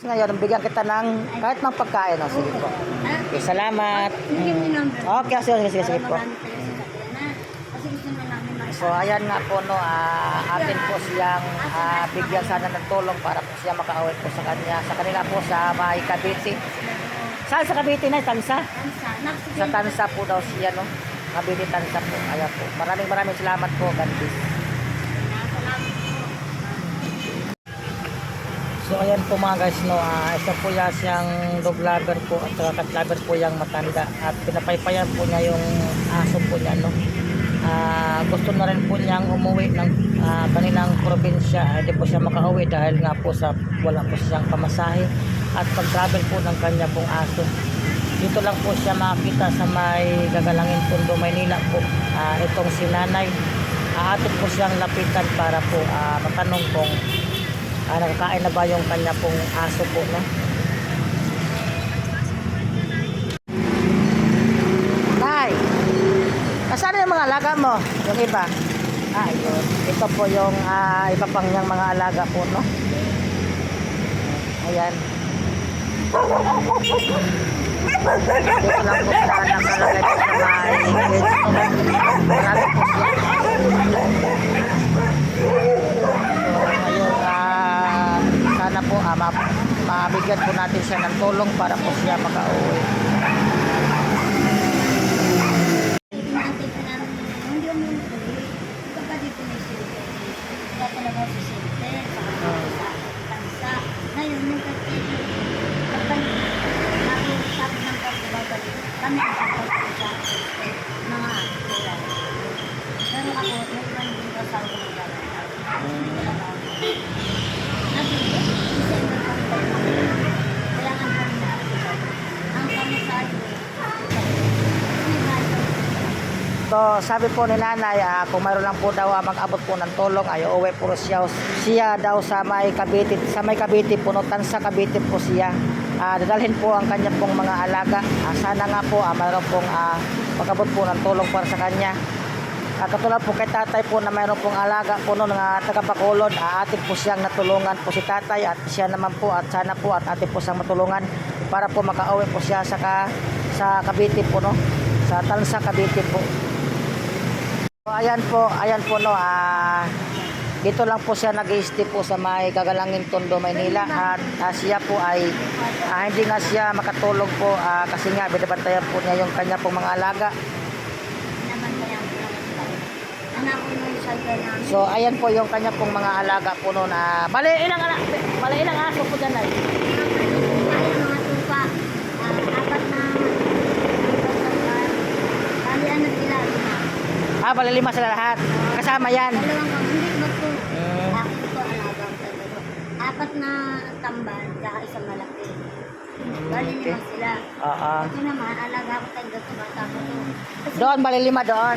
Ngayon, bigyan kita ng kahit mang pagkain. O, sige po. Okay, salamat. Okay, sige, sige, sige, sige po. So, ayan nga po, no, ah, atin po siyang ah, bigyan sana ng tulong para po siya makauwi po sa kanya. Sa kanila po sa may Cavite. Saan sa Cavite na? Tansa? Sa Tansa po daw siya, no? Cavite Tansa po. Ayan po. Maraming maraming salamat po, God bless. Salamat po. So ayan po mga guys no, ah, isa po yan siyang dog lover po at saka cat lover po yung matanda at pinapaypayan po niya yung aso po niya no. Ah, gusto na rin po niyang umuwi ng ah, kanilang probinsya, hindi po siya makauwi dahil nga po sa wala po siyang pamasahe at pag-travel po ng kanya pong aso. Dito lang po siya makita sa may gagalangin pundo Maynila po. Ah, itong si nanay, ah, atin po siyang lapitan para po ah, matanong kung Ah, nakakain na ba yung kanya pong aso po, no? Nay! Nasaan yung mga alaga mo? Yung iba? Ah, yun. Ito po yung ah, iba pang niyang mga alaga po, no? Ayan. Dito lang po siya nakalagay sa no? Marami po siya. Mabigyan po natin siya ng tulong para po siya makauwi. Pa namin hindi mo yung tuloy. Ito pa dito may silver. Ito talaga si silver. Saka sa tansa. Ngayon, yung kasi kapag nag-usap ng pagbabalik, kami ang kapag sa silver. Mga aktura. Pero ako, may iwan din ko sa mga Nag-December pa rin. Kailangan pa rin na Ang kami sa atin, So, sabi po ni nanay, ah, kung mayroon lang po daw ah, mag-abot po ng tulong, ay uwi po siya, siya daw sa may Cavite, sa may Cavite po, no, sa Cavite po siya. Ah, dadalhin po ang kanya pong mga alaga. Ah, sana nga po, ah, mayroon pong ah, mag-abot po ng tulong para sa kanya. Ah, katulad po kay tatay po na mayroon pong alaga po no, nga taga Bacolod, ah, atin po siyang natulungan po si tatay at siya naman po at sana po at atin po siyang matulungan para po makauwi po siya sa, ka, sa Cavite po no, sa Tansa Cavite po. Ayan po, ayan po no, ah, dito lang po siya nag-stay po sa may Gagalangin Tondo, Maynila at ah, siya po ay ah, hindi nga siya makatulog po ah, kasi nga binabantayan po niya yung kanya pong mga alaga. So ayan po yung kanya pong mga alaga po no na bali ilang ala, bali ilang aso po dyan. Ay, mga tupa. Ah, apat na Bali, ano sila? lima. Ah, bali lima sila lahat. Kasama yan. Dalawang ang hindi ba po? Ako ito alaga ko talaga. Apat na tambal, saka isang malaki. Bali, lima sila. Oo. Ito naman, alaga ko talaga ito, bata ko to. Kasi Doon, bali lima doon.